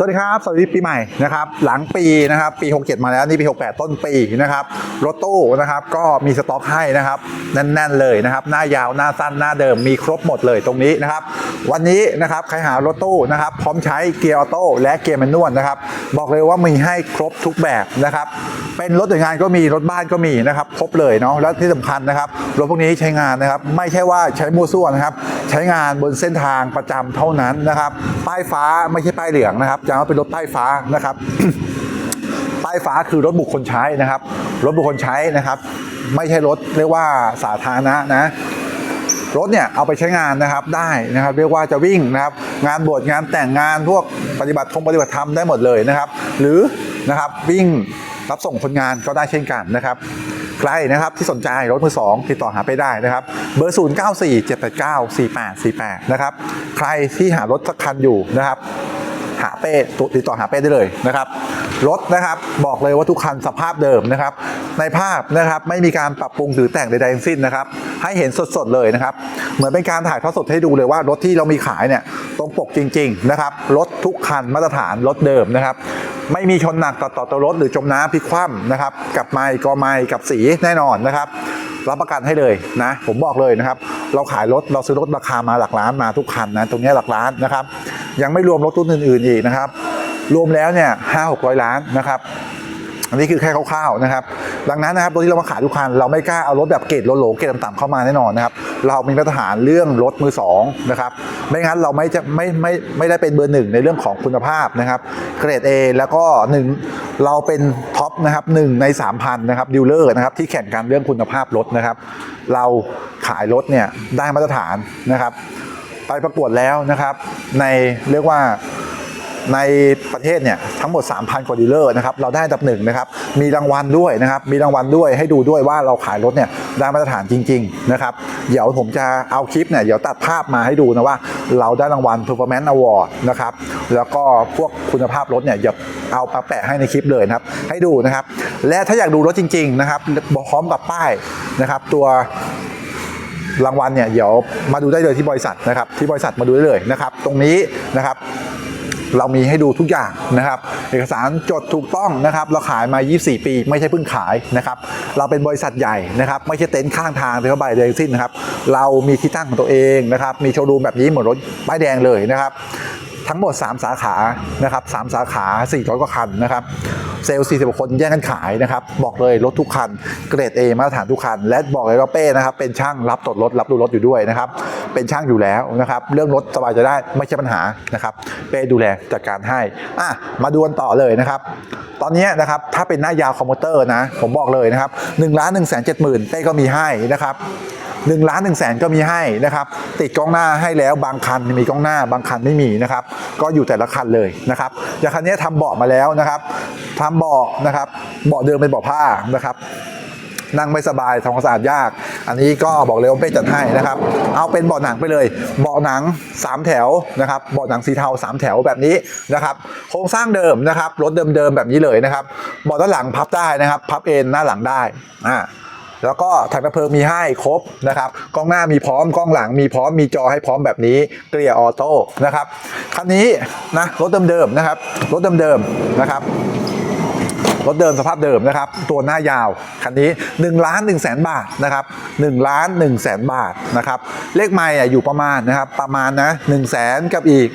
สวัสดีครับ สวัสดีปีใหม่นะครับหลังปีนะครับปี 67 มาแล้วนี่ปี 68 ต้นปีนะครับรถตู้นะครับก็มีสต็อกให้นะครับแน่นๆเลยนะครับหน้ายาวหน้าสั้นหน้าเดิมมีครบหมดเลยตรงนี้นะครับวันนี้นะครับใครหารถตู้นะครับพร้อมใช้เกียร์ออโต้และเกียร์แมนนวลนะครับบอกเลยว่ามีให้ครบทุกแบบนะครับเป็นรถหน่วยงานก็มีรถบ้านก็มีนะครับครบเลยเนาะแล้วที่สำคัญนะครับรถพวกนี้ใช้งานนะครับไม่ใช่ว่าใช้มั่วซั่วนะครับใช้งานบนเส้นทางประจำเท่านั้นนะครับป้ายฟ้าไม่ใช่ป้ายเหลืองนะครับจะว่าเป็นรถป้ายฟ้านะครับ ป้ายฟ้าคือรถบุคคลใช้นะครับ รถบุคคลใช้นะครับ ไม่ใช่รถเรียกว่าสาธารณะนะรถเนี่ยเอาไปใช้งานนะครับได้นะครับ เรียกว่าจะวิ่งนะครับ งานบวชงานแต่งงานพวกปฏิบัติทงปฏิบัติธรรมได้หมดเลยนะครับ หรือนะครับวิ่งรับส่งคนงานก็ได้เช่นกันนะครับใครนะครับที่สนใจรถมือสองติดต่อหาไปได้นะครับ เบอร์ 0 9 4 7 8 9 4 8 4 8 นะครับ ใครที่หารถสักคันอยู่นะครับ หาเป้ติดต่อหาเป้ได้เลยนะครับรถนะครับบอกเลยว่าทุกคันสภาพเดิมนะครับ ในภาพนะครับไม่มีการปรับปรุงหรือแต่งใดๆทั้งสิ้นนะครับ ให้เห็นสดๆเลยนะครับ เหมือนเป็นการถ่ายทอดสดให้ดูเลยว่ารถที่เรามีขายเนี่ยตรงปกจริง ๆ นะครับรถทุกคันมาตรฐานรถเดิมนะครับไม่มีชนหนักต่อต่อตัวรถหรือจมน้ำพลิกคว่ำนะครับ กับไม้กอไม้กับสีแน่นอนนะครับ รับประกันให้เลยนะ ผมบอกเลยนะครับ เราขายรถเราซื้อรถราคามาหลักล้านมาทุกคันนะตรงนี้หลักล้านนะครับ ยังไม่รวมรถรุ่นอื่นๆอีกนะครับ รวมแล้วเนี่ยห้าหกร้อยล้านนะครับอันนี้คือแค่คร่าวๆนะครับ ดังนั้นนะครับรถที่เรามาขายทุกคัน เราไม่กล้าเอารถแบบเกรดโลโลเกรดต่ำๆเข้ามาแน่นอนนะครับ เรามีมาตรฐานเรื่องรถมือสองนะครับ ไม่งั้นเราไม่จะไม่ไม่ไม่ได้เป็นเบอร์หนึ่งในเรื่องของคุณภาพนะครับเกรด A แล้วก็หนึ่งเราเป็นท็อปนะครับหนึ่งใน 3,000นะครับดิวเลอร์นะครับที่แข่งกันเรื่องคุณภาพรถนะครับ เราขายรถเนี่ยได้มาตรฐานนะครับ ไปประกวดแล้วนะครับ ในเรียกว่าในประเทศเนี่ยทั้งหมด 3,000กว่าดีลเลอร์นะครับเราได้อันดับหนึ่งนะครับมีรางวัลด้วยนะครับมีรางวัลด้วยให้ดูด้วยว่าเราขายรถเนี่ยได้มาตรฐานจริงๆนะครับเดี๋ยวผมจะเอาคลิปเนี่ยเดี๋ยวตัดภาพมาให้ดูนะว่า เราได้รางวัล Performance Award นะครับแล้วก็พวกคุณภาพรถเนี่ยเดี๋ยวเอามาแปะให้ในคลิปเลยนะครับให้ดูนะครับและถ้าอยากดูรถจริงๆนะครับพร้อมกับป้ายนะครับตัว รางวัลเนี่ยเดี๋ยวมาดูได้เลยที่บริษัทนะครับที่บริษัทมาดูได้เลยนะครับ ตรงนี้นะครับเรามีให้ดูทุกอย่างนะครับ เอกสารจดถูกต้องนะครับ เราขายมา 24 ปี ไม่ใช่เพิ่งขายนะครับ เราเป็นบริษัทใหญ่นะครับ ไม่ใช่เต็นท์ข้างทางหรือว่าใบเดงสิ้นนะครับ เรามีที่ตั้งของตัวเองนะครับ มีโชว์รูมแบบนี้เหมือนรถป้ายแดงเลยนะครับ ทั้งหมด 3 สาขานะครับ3สาขา 400 กว่าคันนะครับเซลล์40คนแย่งกันขายนะครับ บอกเลยรถทุกคัน เกรด A มาตรฐานทุกคัน และบอกเลยว่าเป้นะครับเป็นช่างรับตรวจรถรับดูรถอยู่ด้วยนะครับ เป็นช่างอยู่แล้วนะครับ เรื่องรถสบายใจได้ไม่ใช่ปัญหานะครับ เป้ดูแลจัดการให้อะมาดูกันต่อเลยนะครับ ตอนนี้นะครับถ้าเป็นหน้ายาวคอมพิวเตอร์นะ ผมบอกเลยนะครับ1ล้าน1 7 0 0 0 0เป้ก็มีให้นะครับ หนึ่งล้านหนึ่งแสนก็มีให้นะครับ ติดกล้องหน้าให้แล้วบางคันมีกล้องหน้าบางคันไม่มีนะครับ ก็อยู่แต่ละคันเลยนะครับอย่างคันนี้ทำเบาะมาแล้วนะครับทำเบาะนะครับเบาะเดิมเป็นเบาะผ้านะครับนั่งไม่สบายทำความสะอาดยาก อันนี้ก็บอกเลยว่าเป้จัดให้นะครับ เอาเป็นเบาะหนังไปเลย เบาะหนัง 3 แถวนะครับ เบาะหนังสีเทา 3 แถวแบบนี้นะครับ โครงสร้างเดิมนะครับ รถเดิมๆแบบนี้เลยนะครับ เบาะด้านหลังพับได้นะครับ พับเอ็นหน้าหลังได้ อ่า แล้วก็ถังดับเพลิงมีให้ครบนะครับกล้องหน้ามีพร้อมกล้องหลังมีพร้อมมีจอให้พร้อมแบบนี้เกลียออโต้นะครับคันนี้นะรถเดิมๆนะครับรถเดิมๆนะครับรถเดิมสภาพเดิมนะครับ ตัวหน้ายาวคันนี้1ล้าน1แสนบาทนะครับ1ล้าน1แสนบาทนะครับเลขไม่อยู่ประมาณนะครับประมาณนะ1แสนกับอีก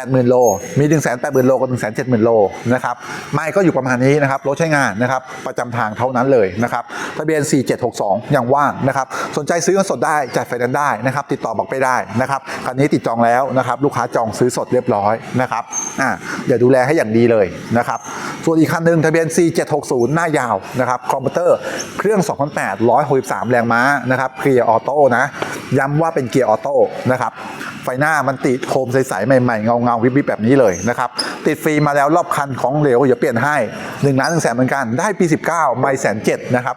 80,000 โล มี1 8 0 0 0 0 โลกับ1 7 0 0 0 0 โลนะครับ ไม่ก็อยู่ประมาณนี้นะครับ รถใช้งานนะครับ ประจำทางเท่านั้นเลยนะครับทะเบียน 4762 อย่างว่างนะครับ สนใจซื้อเงินสดได้จัดไฟแนนซ์ได้นะครับ ติดต่อบอกไปได้นะครับ คันนี้ติดจองแล้วนะครับ ลูกค้าจองซื้อสดเรียบร้อยนะครับอ่าเดี๋ยวดูแลให้อย่างดีเลยนะครับ ส่วนอีกคันหนึ่งทะเบียน 4760 หน้ายาวนะครับ คอมพิวเตอร์ เครื่อง2008 163 แรงม้านะครับ เกียร์ออโต้นะ ย้ำว่าเป็นเกียร์ออโต้นะครับ ไฟหน้ามันติดโคมใสๆใหม่ๆเงาเงาๆวิบๆแบบนี้เลยนะครับ ติดฟรีมาแล้วรอบคันของเหลวอย่าเปลี่ยนให้1ล้าน1แสนเหมือนกันได้ปี 19 ไม่แสนเจ็ดนะครับ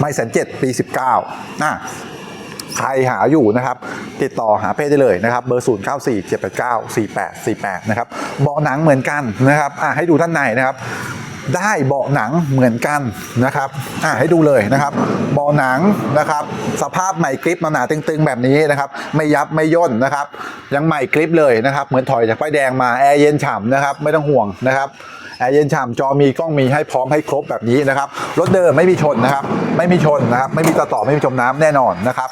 ไม่แสนเจ็ดปี 19น่ะใครหาอยู่นะครับ ติดต่อหาเพจได้เลยนะครับ เบอร์ 0 9 4 7 8 9 4 8 4 8 นะครับเบาะหนังเหมือนกันนะครับอะให้ดูด้านในนะครับ ได้เบาะหนังเหมือนกันนะครับอะให้ดูเลยนะครับเบาะหนังนะครับ สภาพใหม่กริปหนาตึงๆ แบบนี้นะครับ ไม่ยับไม่ย่นนะครับ ยังใหม่กริปเลยนะครับ เหมือนถอยจากป้ายแดงมาแอร์เย็นฉ่ำนะครับ ไม่ต้องห่วงนะครับแอร์เย็นฉ่ำจอมีกล้องมีให้พร้อมให้ครบแบบนี้นะครับรถเดิมไม่มีชนนะครับ ไม่มีชนนะครับ ไม่มีต่อต่อไม่มีจมน้ำแน่นอนนะครับ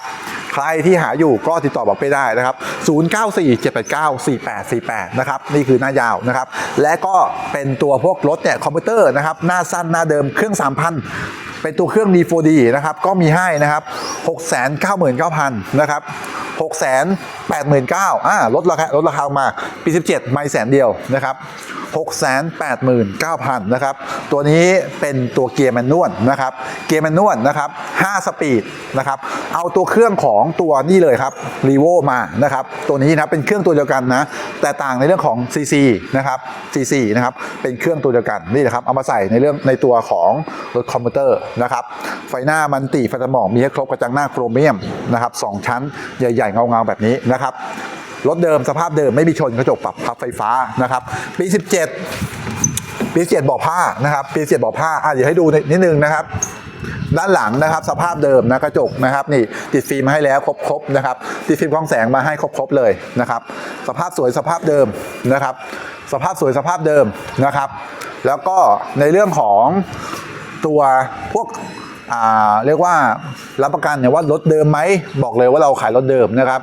ใครที่หาอยู่ก็ติดต่อบอกไปได้นะครับ 0947894848 นะครับ นี่คือหน้ายาวนะครับ และก็เป็นตัวพวกรถเนี่ยคอมพิวเตอร์นะครับ หน้าสั้นหน้าเดิมเครื่อง 3,000เป็นตัวเครื่อง D4D นะครับ ก็มีให้นะครับ 699,000 นะครับ 689,000อ่าลดราคาลดราคามาปี 17 ไม่แสนเดียวนะครับ689,000 นะครับ ตัวนี้เป็นตัวเกียร์แมนนวลนะครับ เกียร์แมนนวลนะครับ 5 สปีดนะครับ เอาตัวเครื่องของตัวนี่เลยครับรีโวมานะครับ ตัวนี้นะเป็นเครื่องตัวเดียวกันนะ แต่ต่างในเรื่องของ CC นะครับ CC นะครับ เป็นเครื่องตัวเดียวกันนี่นะครับ เอามาใส่ในเรื่องในตัวของรถคอมพิวเตอร์นะครับ ไฟหน้ามันติไฟสมองมีให้ครบกระจังหน้าโครเมียมนะครับสองชั้นใหญ่ๆเงาๆแบบนี้นะครับรถเดิมสภาพเดิมไม่มีชนกระจกปรับพับไฟฟ้านะครับ ปี 17 ปี 17เบอผ้านะครับ ปี 17เบอผ้าอะเดี๋ยวให้ดูนิดนึงนะครับ ด้านหลังนะครับ สภาพเดิมนะกระจกนะครับ นี่ติดฟิล์มมาให้แล้วครบๆนะครับ ติดฟิล์มกล้องแสงมาให้ครบๆเลยนะครับ สภาพสวยสภาพเดิมนะครับ สภาพสวยสภาพเดิมนะครับ แล้วก็ในเรื่องของ ตัวพวกเรียกว่ารับประกันเนี่ยว่ารถเดิมไหมบอกเลยว่าเราขายรถเดิมนะครับ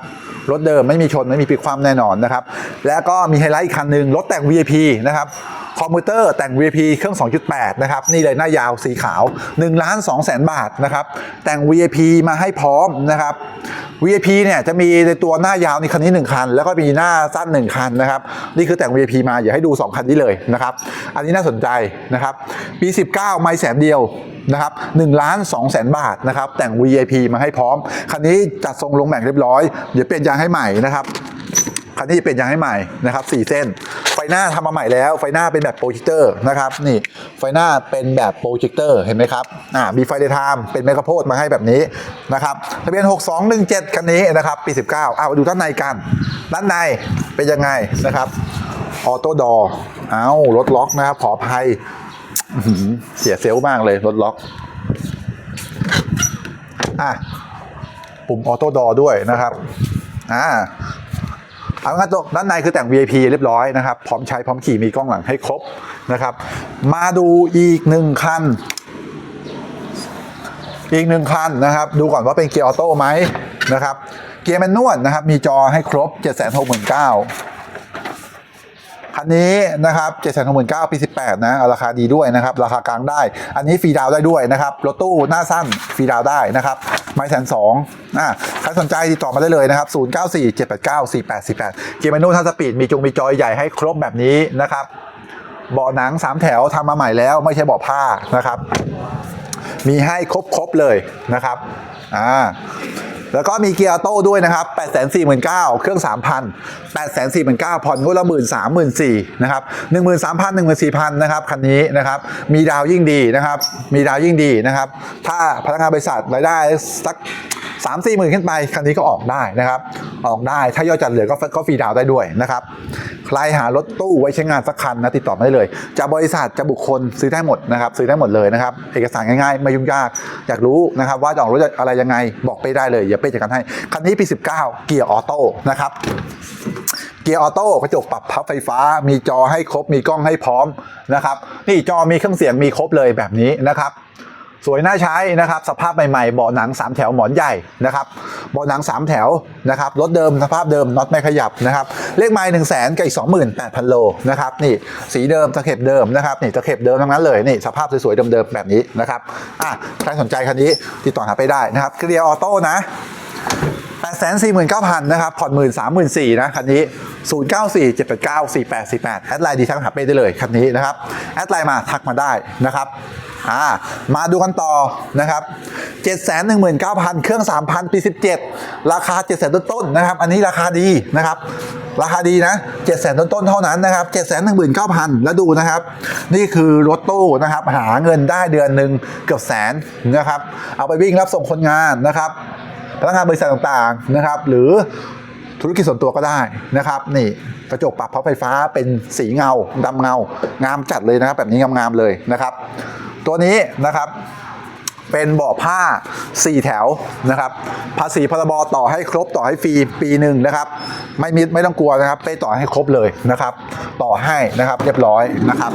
รถเดิมไม่มีชนไม่มีพลิกคว่ำแน่นอนนะครับแล้วก็มีไฮไลท์อีกคันหนึ่งรถแต่ง VIP นะครับคอมพิวเตอร์แต่ง VIP เครื่อง 2.8 นะครับ นี่เลยหน้ายาวสีขาว1ล้าน2แสนบาทนะครับ แต่ง VIP มาให้พร้อมนะครับ VIP เนี่ยจะมีในตัวหน้ายาวในคันนี้ 1 คัน แล้วก็มีหน้าสั้น 1 คันนะครับ นี่คือแต่ง VIP มาอย่าให้ดู 2 คันนี้เลยนะครับ อันนี้น่าสนใจนะครับ ปี 19 ไม่แสนเดียวนะครับ1ล้าน2แสนบาทนะครับ แต่ง VIP มาให้พร้อม คันนี้จัดทรงลงแบ่งเรียบร้อย เดี๋ยวเปลี่ยนยาางให้ใหม่นะครับคันนี้จะเปลี่ยนยางให้ใหม่นะครับ4เส้น ไฟหน้าทำมาใหม่แล้ว ไฟหน้าเป็นแบบโปรเจคเตอร์นะครับนี่ไฟหน้าเป็นแบบโปรเจคเตอร์เห็นไหมครับอ่ามีไฟเดย์ไทม์เป็นไมโครโพดมาให้แบบนี้นะครับทะเบียน 6217 คันนี้นะครับปี 19เอามาดูด้านในกันด้านในเป็นยังไงนะครับออโต้ดอเอารถล็อกนะครับขออภัยเสียเซลล์มากเลยรถล็อกอะปุ่มออโต้ดอด้วยนะครับ อ่าเอางั้นตัวด้านในคือแต่ง VIP เรียบร้อยนะครับ พร้อมใช้พร้อมขี่มีกล้องหลังให้ครบนะครับ มาดูอีกหนึ่งคัน อีกหนึ่งคันนะครับ ดูก่อนว่าเป็นเกียร์ออโต้ไหมนะครับ เกียร์แมนนวลนะครับ มีจอให้ครบ 769,000คันนี้นะครับ 769,000ปี18 นะ ราคาดีด้วยนะครับ ราคา กลางได้ อันนี้ฟรีดาวได้ด้วยนะครับ รถตู้หน้าสั้นฟรีดาวได้นะครับ ไม่แสนสองอ่าใครสนใจติดต่อมาได้เลยนะครับ 0947894848 เกียร์แมนนวลท่าสปีดมีจงมีจอยใหญ่ให้ครบแบบนี้นะครับเบาะหนัง 3 แถวทำมาใหม่แล้วไม่ใช่เบาะผ้านะครับ มีให้ครบๆเลยนะครับอ่า แล้วก็มีเกียร์โต้ด้วยนะครับ 8 4 9 0 0 0เครื่อง 3,000 8 4 9 0 0 0ผ่อนงวดละ 1 3 0 0 0 0นะครับ 13,000 14,000 นะครับ คันนี้นะครับ มีดาวยิ่งดีนะครับ มีดาวยิ่งดีนะครับ ถ้าพนักงานบริษัทรายได้สักสามสี่หมื่นขึ้นไป คันนี้ก็ออกได้นะครับ ออกได้ถ้ายอดจัดเหลือก็ก็ฟรีดาวได้ด้วยนะครับใครหารถตู้ไว้ใช้งานสักคันนะติดต่อมาได้เลย จะบริษัทจะบุคคลซื้อได้หมดนะครับ ซื้อได้หมดเลยนะครับ เอกสารง่ายๆไม่ยุ่งยาก อยากรู้นะครับ ว่าจะออกรถอะไรยังไงบอกไปได้เลยอย่าเป้จัดการให้ คันนี้ปี 19 เกียร์ออโต้นะครับ เกียร์ออโต้กระจกปรับพับไฟฟ้า มีจอให้ครบ มีกล้องให้พร้อมนะครับ นี่จอมีเครื่องเสียงมีครบเลยแบบนี้นะครับ สวยน่าใช้นะครับ สภาพใหม่ๆเบาะหนัง 3 แถวหมอนใหญ่นะครับเบาะหนัง 3 แถวนะครับรถเดิมสภาพเดิมน็อตไม่ขยับนะครับเลขไม้หนึ่งแสนกับอีกสองหมื่นแปดพันโลนะครับนี่สีเดิมตะเข็บเดิมนะครับนี่ตะเข็บเดิมทั้งนั้นเลยนี่สภาพสวยๆเดิมๆแบบนี้นะครับอะใครสนใจคันนี้ติดต่อหาไปได้นะครับเกียร์ออโต้นะ8 4 9 0 0 0 นะครับ ผ่อน 1 3 4 0 0 0นะ คันนี้ 0 9 4 7 8 9 4 8 4 8 แอดไลน์ดีทั้งหาเป้ได้เลย คันนี้นะครับ แอดไลน์มาทักมาได้นะครับ อ่ามาดูกันต่อนะครับ719,000 เครื่อง 3,000 ปี 17 ราคา 700,000ต้นๆนะครับ อันนี้ราคาดีนะครับ ราคาดีนะ700,000ต้นๆเท่านั้นนะครับ 719,000 แล้วดูนะครับ นี่คือรถตู้นะครับ หาเงินได้เดือนหนึ่งเกือบแสนนะครับ เอาไปวิ่งรับส่งคนงานนะครับพนักงานบริษัทต่างๆนะครับ หรือ ธุรกิจส่วนตัวก็ได้นะครับ นี่กระจกปรับพับไฟฟ้าเป็นสีเงาดำเงา งามจัดเลยนะครับ แบบนี้งามๆเลยนะครับ ตัวนี้นะครับเป็นเบาะผ้า 4 แถวนะครับ ภาษีพรบต่อให้ครบต่อให้ฟรีปีหนึ่งนะครับ ไม่มีไม่ต้องกลัวนะครับเป้ต่อให้ครบเลยนะครับ ต่อให้นะครับเรียบร้อยนะครับ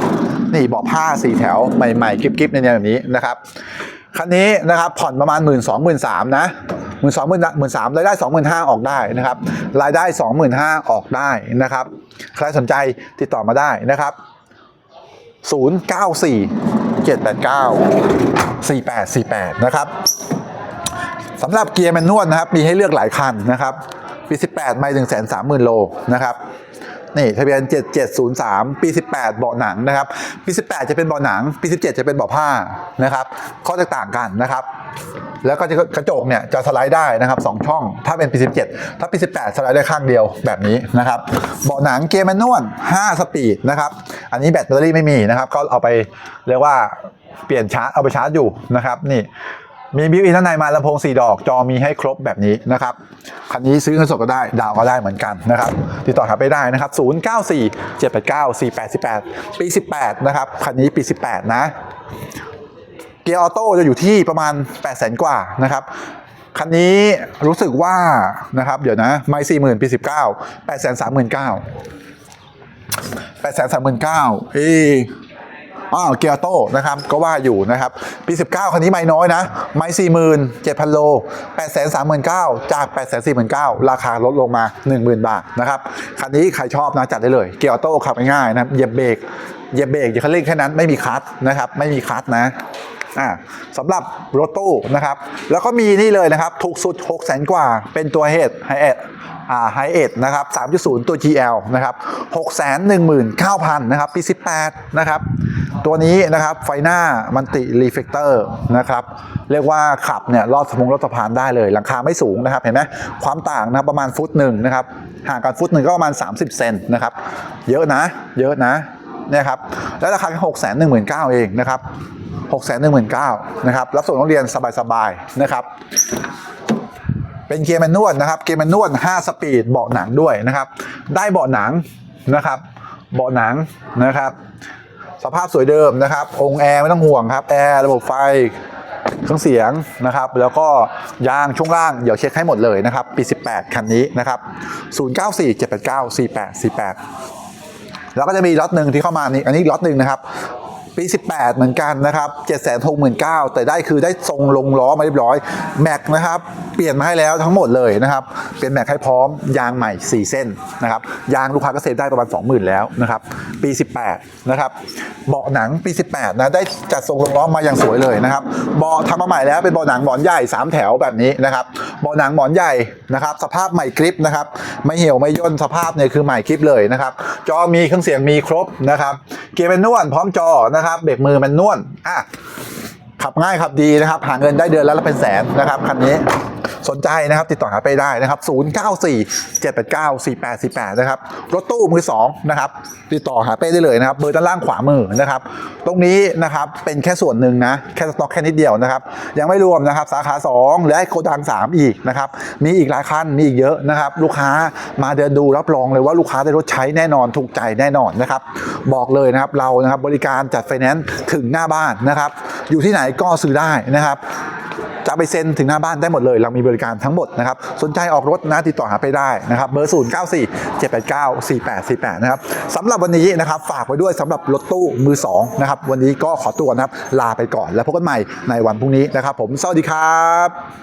นี่เบาะผ้า 4 แถวใหม่ๆกิ๊บๆในๆแบบนี้นะครับคันนี้นะครับผ่อนประมาณ 1 2 0 0 0 0 3นะ หมื่นสองหมื่นหมื่นสามรายได้สองหมื่นห้าออกได้นะครับ รายได้สองหมื่นห้าออกได้นะครับ ใครสนใจติดต่อมาได้นะครับศูนย์เก้าสี่เจ็ดแปดเก้าสี่แปดสี่แปดนะครับสำหรับเกียร์แมนนวลนะครับ มีให้เลือกหลายคันนะครับปี 18 ไม่ถึงแสนสามหมื่นโลนะครับ นี่ทะเบียน 7703 ปี 18 เบาะหนังนะครับ ปี 18 จะเป็นเบาะหนัง ปี 17 จะเป็นเบาะผ้านะครับ ข้อแตกต่างกันนะครับ แล้วก็จะกระจกเนี่ยจะสไลด์ได้นะครับ2ช่อง ถ้าเป็นปี 17 ถ้าปี 18 สไลด์ได้ข้างเดียวแบบนี้นะครับ เบาะหนังเกียร์แมนนวล5สปีดนะครับ อันนี้แบตเตอรี่ไม่มีนะครับ ก็เอาไปเรียกว่าเปลี่ยนชาร์จเอาไปชาร์จอยู่นะครับนี่ มีบิวอินด้านในมาลำโพง 4 ดอก จอมีให้ครบแบบนี้นะครับ คันนี้ซื้อเงินสดก็ได้ ดาวก็ได้เหมือนกันนะครับ ติดต่อหาไปได้นะครับ 094 789 4818 ปี 18 นะครับ คันนี้ปี 18 นะ เกียร์ออโต้จะอยู่ที่ประมาณ 8 0 0 0 0กว่านะครับ คันนี้รู้สึกว่านะครับ เดี๋ยวนะ ไม่สี่หมื่นปี 19 8 3 9 0 0 0 8 3 9 0 0 0 เอ้ย อ้าวเกียร์โต้นะครับก็ว่าอยู่นะครับปี 19 คันนี้ไม่น้อยนะ ไม่สี่หมื่นเจ็ดพันโล8 3 9 0 0 0จาก8 4 9 0 0 0ราคาลดลงมา10,000บาทนะครับคันนี้ใครชอบนะจัดได้เลย เกียร์โต้ขับง่ายๆนะเหยียบเบรกเหยียบเบรกอย่าคันเร่งแค่นั้นไม่มีคลัตช์นะครับไม่มีคลัตช์นะอ่าสำหรับรถตู้นะครับ แล้วก็มีนี่เลยนะครับ ถูกสุด 6 0 0 0 0กว่า เป็นตัวเฮดไฮเอ็ดอ่าไฮเอ็ดนะครับ 3.0 ตัว GL นะครับ 619,000 นะครับ ปี 18 นะครับ ตัวนี้นะครับไฟหน้ามันติรีเฟกเตอร์นะครับเรียกว่าขับเนี่ยลอดสมงลอดสะพานได้เลย หลังคาไม่สูงนะครับเห็นไหมความต่างนะรประมาณฟุตหนึ่งนะครับห่างกันฟุตหนึ่งก็ประมาณ 30 เซนนะครับเยอะนะเยอะนะเนี่ยครับแล้วราคาแค่6 1 9 0 0 0เก้าเองนะครับ6 1 9 0 0 0นะครับรับส่งนักเรียนสบายๆนะครับเป็นเกียร์แมนนวลนะครับเกียร์แมนนวล5สปีดเบาะหนังด้วยนะครับ ได้เบาะหนังนะครับ เบาะหนังนะครับ สภาพสวยเดิมนะครับ องค์แอร์ไม่ต้องห่วงครับ แอร์ระบบไฟเครื่องเสียงนะครับ แล้วก็ยางช่วงล่าง เดี๋ยวเช็คให้หมดเลยนะครับ ปี 18 คันนี้นะครับ 094 789 4848 แล้วก็จะมีล็อตหนึ่งที่เข้ามานี่อันนี้ล็อตหนึ่งนะครับ ปี 18 เหมือนกันนะครับ7 6 9 0 0 0 แต่ได้คือได้ทรงลงล้อมาเรียบร้อย แม็กนะครับเปลี่ยนมาให้แล้วทั้งหมดเลยนะครับ เป็นแม็กให้พร้อมยางใหม่ 4 เส้นนะครับยางลูกค้าก็เซฟได้ประมาณ 20,000 แล้วนะครับปี 18 นะครับเบาะหนังปี 18 นะได้จัดทรงลงล้อมาอย่างสวยเลยนะครับเบาะทำมาใหม่แล้วเป็นเบาะหนังหมอนใหญ่ 3 แถวแบบนี้นะครับเบาะหนังหมอนใหญ่นะครับสภาพใหม่กริปนะครับไม่เหี่ยวไม่ย่นสภาพเนี่ยคือใหม่กริปเลยนะครับจอมีเครื่องเสียงมีครบนะครับ กียร์เป็นนวลพร้อมจอนะครับเบรกมือมันนวลอะขับง่ายขับดีนะครับหาเงินได้เดือนและละเป็นแสนนะครับคันนี้ สนใจนะครับ ติดต่อหาไปได้นะครับ 094 789 4848 นะครับ รถตู้มือ2นะครับ ติดต่อหาเป้ได้เลยนะครับ เบอร์ด้านล่างขวามือนะครับ ตรงนี้นะครับ เป็นแค่ส่วนหนึ่งนะ แค่สต็อกแค่นิดเดียวนะครับ ยังไม่รวมนะครับ สาขา 2 และโกดัง 3 อีกนะครับ มีอีกหลายคัน มีอีกเยอะนะครับ ลูกค้ามาเดินดูรับรองเลยว่าลูกค้าได้รถใช้แน่นอน ถูกใจแน่นอนนะครับ บอกเลยนะครับ เรานะครับบริการจัดไฟแนนซ์ถึงหน้าบ้านนะครับ อยู่ที่ไหนก็ซื้อได้นะครับ จะไปเซ็นถึงหน้าบ้านได้หมดเลย เรามีบริการทั้งหมดนะครับ สนใจออกรถนะติดต่อหาไปได้นะครับเบอร์ 0 9 4 7 8 9 4 8 4 8 นะครับสำหรับวันนี้นะครับฝากไว้ด้วยสำหรับรถตู้มือ2นะครับวันนี้ก็ขอตัวนะครับลาไปก่อนแล้วพบกันใหม่ในวันพรุ่งนี้นะครับ ผมสวัสดีครับ